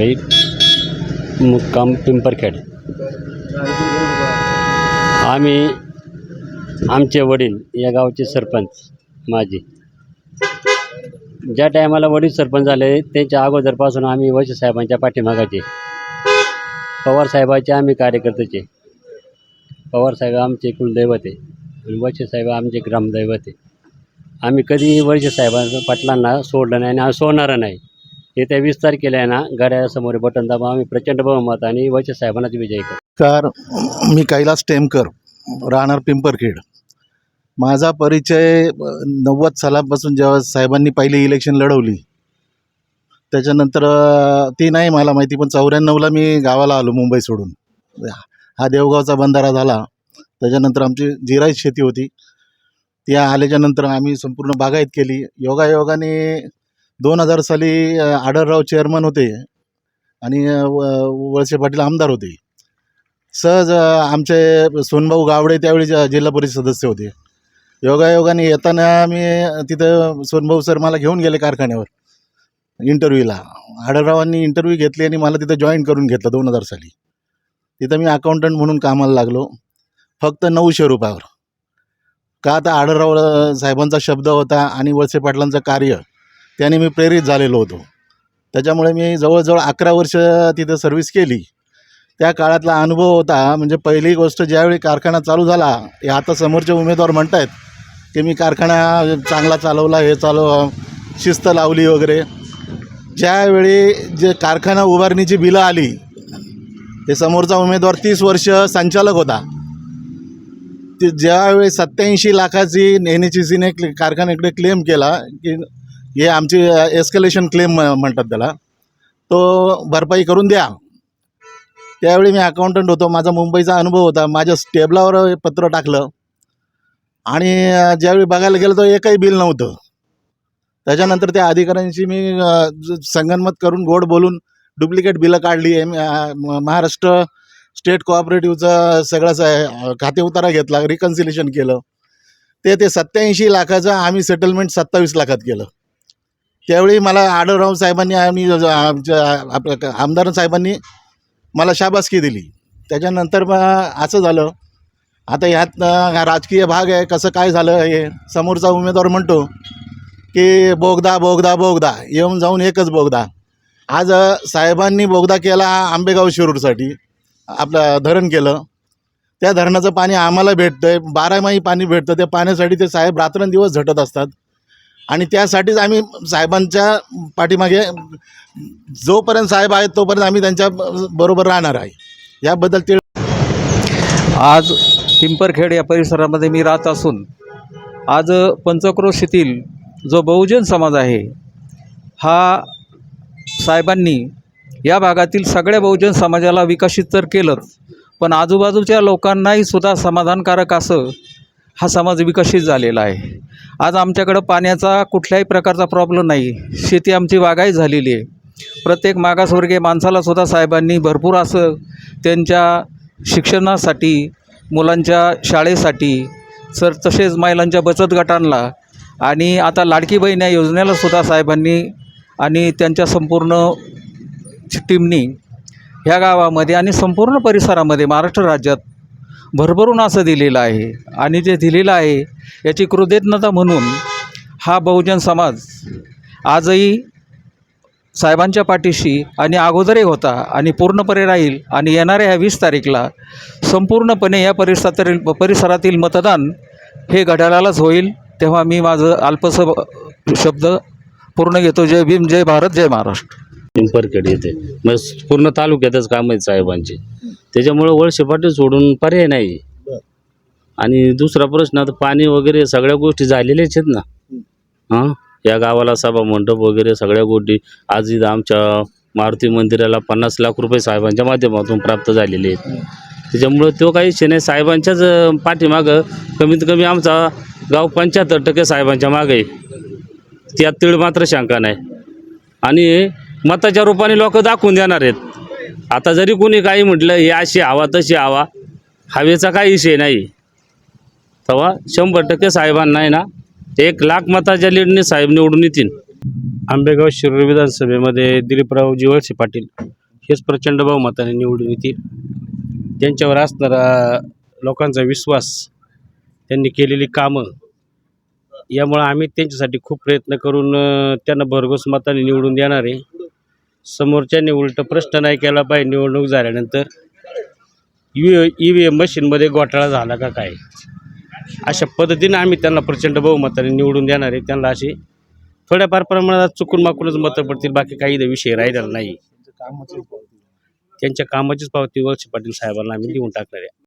काही मुक्काम पिंपरखेड आम्ही आमचे वडील या गावचे सरपंच माझे. ज्या टायमाला वडील सरपंच झाले त्याच्या अगोदरपासून आम्ही वैश्य साहेबांच्या पाठीमागाचे. पवार साहेबाचे आम्ही कार्यकर्त्याचे पवारसाहेब आमचे कुलदैवत आहे आणि आमचे ग्रामदैवत आहे. आम्ही कधीही वैशसाहेबांच्या पाटलांना सोडलं नाही आणि सोडणार नाही. येत्या वीस तारखेला आहे ना गाड्यासमोर बटन दाबा आम्ही प्रचंड बहुमत आणि वैश्य साहेबांनाच विजयी करू. तर मी कैलास टेमकर राहणार पिंपरखेड. माझा परिचय नव्वद सालापासून जेव्हा साहेबांनी पहिली इलेक्शन लढवली त्याच्यानंतर ती नाही मला माहिती पण चौऱ्याण्णवला मी गावाला आलो मुंबई सोडून. हा देवगावचा बंधारा झाला. त्याच्यानंतर आमची जिरायत शेती होती. ती आल्याच्यानंतर आम्ही संपूर्ण बागायत केली. योगायोगाने दोन हजार साली आडरराव आढळराव चेअरमन होते आणि व- वळसे पाटील आमदार होते. सहज आमचे सोनभाऊ गावडे त्यावेळी ज- जिल्हा परिषद सदस्य होते. योगायोगाने येताना मी तिथं सोनभाऊ सर मला घेऊन गेले कारखान्यावर इंटरव्ह्यूला. आढळरावांनी इंटरव्ह्यू घेतली आणि मला तिथं जॉईन करून घेतलं दोन हजार साली. तिथं मी अकाउंटंट म्हणून कामाला लागलो. फक्त नऊशे रुपयावर. का आता आढळराव साहेबांचा शब्द होता आणि वळसे पाटलांचं कार्य त्याने मी प्रेरित झालेलो होतो. त्याच्यामुळे मी जवळजवळ अकरा वर्ष तिथं सर्व्हिस केली. त्या काळातला अनुभव होता म्हणजे पहिली गोष्ट ज्यावेळी कारखाना चालू झाला हे आता समोरचे उमेदवार म्हणत आहेत की मी कारखाना चांगला चालवला हे चालव शिस्त लावली वगैरे. ज्यावेळी जे कारखाना उभारणीची बिलं आली ते समोरचा उमेदवार तीस वर्ष संचालक होता. ते ज्यावेळी सत्याऐंशी लाखाची एन एच सीने कारखान्याकडे क्लेम केला की हे आमची एस्केलेशन क्लेम म्हणतात त्याला. तो भरपाई करून द्या. त्यावेळी मी अकाउंटंट होतो. माझा मुंबईचा अनुभव होता. माझ्या टेबलावर पत्र टाकलं. आणि ज्यावेळी बघायला गेलं तर एकही बिल नव्हतं. त्याच्यानंतर त्या अधिकाऱ्यांशी मी संगनमत करून गोड बोलून डुप्लिकेट बिलं काढली. एम महाराष्ट्र स्टेट कोऑपरेटिव्हचं सगळंच खाते उतारा घेतला. रिकन्सिलेशन केलं. ते ते सत्याऐंशी लाखाचं आम्ही सेटलमेंट सत्तावीस लाखात केलं. त्यावेळी मला आढळराव साहेबांनी आणि ज- आमच्या आपल्या आमदार साहेबांनी मला शाबासकी दिली. त्याच्यानंतर मग असं झालं. आता ह्यात हा राजकीय भाग आहे. कसं काय झालं हे समोरचा उमेदवार म्हणतो की बोगदा बोगदा बोगदा. येऊन जाऊन एकच बोगदा. आज साहेबांनी बोगदा केला आंबेगाव शिरूरसाठी. आपलं धरण केलं. त्या धरणाचं पाणी आम्हाला भेटतं आहे बारामाही पाणी भेटतं. त्या पाण्यासाठी ते साहेब रात्रंदिवस झटत असतात. आणि त्यासाठीच आम्ही साहेबांच्या पाठीमागे जोपर्यंत साहेब आहेत तोपर्यंत आम्ही त्यांच्या बरोबर राहणार आहे. याबद्दल ते आज पिंपरखेड या परिसरामध्ये मी राहत असून आज पंचक्रोश येथील जो बहुजन समाज आहे हा साहेबांनी या भागातील सगळ्या बहुजन समाजाला विकसित तर केलंच पण आजूबाजूच्या लोकांनाही सुद्धा समाधानकारक असं हा समाज विकसित झालेला आहे. आज आमच्याकडं पाण्याचा कुठल्याही प्रकारचा प्रॉब्लेम नाही. शेती आमची वागाई झालेली आहे. प्रत्येक मागासवर्गीय माणसाला सुद्धा साहेबांनी भरपूर असं त्यांच्या शिक्षणासाठी मुलांच्या शाळेसाठी सर तसेच महिलांच्या बचत गटांना आणि आता लाडकी बहीण या योजनेला सुद्धा साहेबांनी आणि त्यांच्या संपूर्ण टीमनी ह्या गावामध्ये आणि संपूर्ण परिसरामध्ये महाराष्ट्र राज्यात भरभरून असं दिलेलं आहे. आणि जे दिलेलं आहे याची कृतज्ञता म्हणून हा बहुजन समाज आजही साहेबांच्या पाठीशी आणि अगोदरही होता आणि पूर्णपणे राहील आणि येणाऱ्या ह्या वीस तारीखला संपूर्णपणे या परिसरातील परिसरातील मतदान हे घड्याळालाच होईल. तेव्हा मी माझं अल्पसभ शब्द पूर्ण घेतो. जय भीम जय भारत जय महाराष्ट्र. पिंपरखेड येते. मग पूर्ण तालुक्यातच काम आहेत साहेबांचे. त्याच्यामुळं वळसे पाटील सोडून पर्याय नाही. आणि दुसरा प्रश्न आता पाणी वगैरे सगळ्या गोष्टी झालेल्याच आहेत ना. हां? या गावाला सभा मंडप वगैरे सगळ्या गोष्टी आज इथं आमच्या मारुती मंदिराला पन्नास लाख रुपये साहेबांच्या माध्यमातून प्राप्त झालेले आहेत. त्याच्यामुळं तो काही विषय नाही साहेबांच्याच पाठीमागं कमीत कमी आमचा गाव पंच्याहत्तर टक्के साहेबांच्या मागे आहे. त्यात तीळ मात्र शंका नाही. आणि मताच्या रूपाने लोक दाखवून देणार आहेत. आता जरी कोणी काही म्हटलं हे अशी हवा तशी हवा. हवेचा काही विषय नाही. तेव्हा शंभर टक्के साहेबांना आहे ना एक लाख मताच्या लीडने साहेब निवडून येतील. आंबेगाव शिरूर विधानसभेमध्ये दिलीपराव जिवळसे पाटील हेच प्रचंड बहुमताने निवडून येतील. त्यांच्यावर असणारा लोकांचा विश्वास त्यांनी केलेली कामं यामुळं आम्ही त्यांच्यासाठी खूप प्रयत्न करून त्यांना भरघोस मताने निवडून देणार आहे. समोरच्याने उलट प्रश्न नाही केला पाहिजे निवडणूक झाल्यानंतर. यू ई व्ही एम मशीनमध्ये घोटाळा झाला का काय? अशा पद्धतीने आम्ही त्यांना प्रचंड बहुमताने निवडून देणार आहे. त्यांना अशी थोड्याफार प्रमाणात चुकून माकूनच मतं पडतील बाकी काही विषय राहिलेला नाही. त्यांच्या कामाचीच पावती वळसे पाटील साहेबांना आम्ही देऊन टाकणार आहे.